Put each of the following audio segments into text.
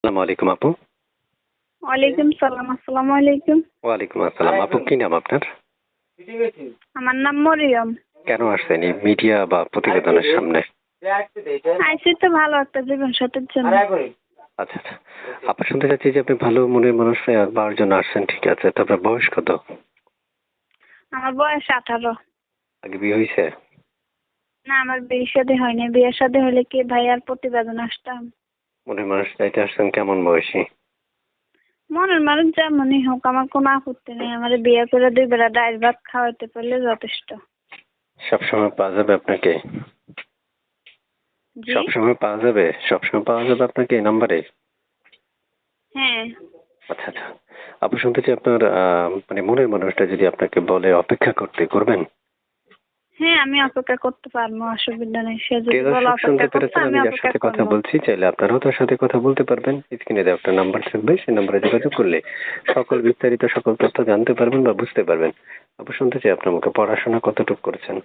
আসসালামু আলাইকুম আপু। ওয়ালাইকুম সালাম আসসালামু আলাইকুম। ওয়ালাইকুম আসসালাম। আপু কি নাম আপনার? আমার নাম মরিয়ম। কেন আসছেন এই মিডিয়া বা প্রতিবেদনের সামনে? আইসি তো ভালো একটা জীবন সাথীর জন্য। আচ্ছা আচ্ছা। শুনতে চাচ্ছি যে আপনি ভালো মনের মানুষ পাওয়ার জন্য আসছেন ঠিক আছে। তো আপনার বয়স কত? আমার বয়স আঠারো। আগে বিয়ে হয়েছে? না আমার বিয়ে শাদী হয়নি। বিয়ে শাদী হলে কি ভাই আর প্রতিবেদন আসতাম? মনের মানুষ চাইতে আসছেন কেমন বয়সী? মনের মানুষ যেমনই হোক আমার কোনো আপত্তি নেই। আমার বিয়ে করে দুই বেলা ডাইল ভাত খাওয়াইতে পারলে যথেষ্ট। সবসময় পাওয়া যাবে আপনাকে? সবসময় পাওয়া যাবে? সবসময় পাওয়া যাবে আপনাকে এই নাম্বারে? হ্যাঁ। আচ্ছা আচ্ছা। আপু শুনতে চাই আপনার মানে মনের মানুষটা যদি আপনাকে বলে অপেক্ষা করতে করবেন? হ্যাঁ আমি অপেক্ষা করতে পারব অসুবিধা নেই সে যদি বলে অপেক্ষা করতে আমি অপেক্ষা সাথে কথা বলছি চাইলে আপনারাও তার সাথে কথা বলতে পারবেন। স্ক্রিনে দেওয়া একটা নাম্বার থাকবে সেই নাম্বারে যোগাযোগ করলে সকল বিস্তারিত সকল তথ্য জানতে পারবেন বা বুঝতে পারবেন। আপু শুনতে চাই আপনার মুখে পড়াশোনা কতটুকু করেছেন?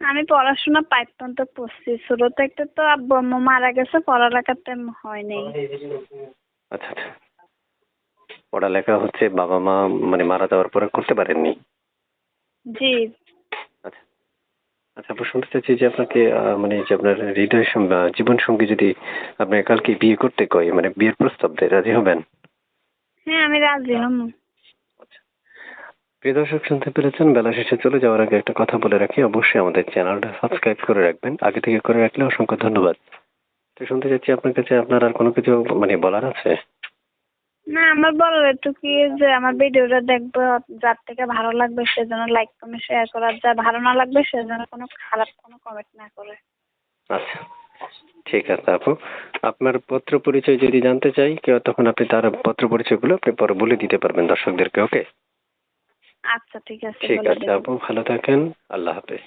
আমি পড়াশোনা পাইপ পর্যন্ত পড়ছি শুরুতে একটা তো আব্বু আম্মু মারা গেছে পড়ালেখা তেমন হয় নাই। আচ্ছা আচ্ছা। পড়ালেখা হচ্ছে বাবা মা মানে মারা যাওয়ার পরে করতে পারেননি? জি। আচ্ছা আপু শুনতে চাচ্ছি যে আপনাকে আহ, মানে যে আপনার হৃদয় আহ, জীবন সঙ্গী যদি আপনাকে কালকে বিয়ে করতে কয় মানে বিয়ের প্রস্তাব দেয় রাজি হবেন? হ্যাঁ আমি রাজি হম প্রিয় দর্শক শুনতে পেরেছেন? বেলা শেষে চলে যাওয়ার আগে একটা কথা বলে রাখি। অবশ্যই আমাদের চ্যানেলটা সাবস্ক্রাইব করে রাখবেন। আগে থেকে করে রাখলে অসংখ্য ধন্যবাদ। তো শুনতে চাচ্ছি আপনার কাছে আপনার আর কোনো কিছু মানে বলার আছে? না আমার বলার একটু কি যে আমার ভিডিওটা দেখবে যার থেকে ভালো লাগবে সে যেন লাইক কমেন্ট শেয়ার করে আর যা ভালো না লাগবে সে যেন কোনো খারাপ কোনো কমেন্ট না করে। আচ্ছা ঠিক আছে আপু। আপনার পত্র পরিচয় যদি জানতে চাই কেউ তখন আপনি তার পত্র পরিচয়গুলো আপনি পরে বলে দিতে পারবেন দর্শকদেরকে ওকে? আচ্ছা ঠিক আছে ঠিক বলে আছে দেবো। আপু ভালো থাকেন আল্লাহ হাফেজ।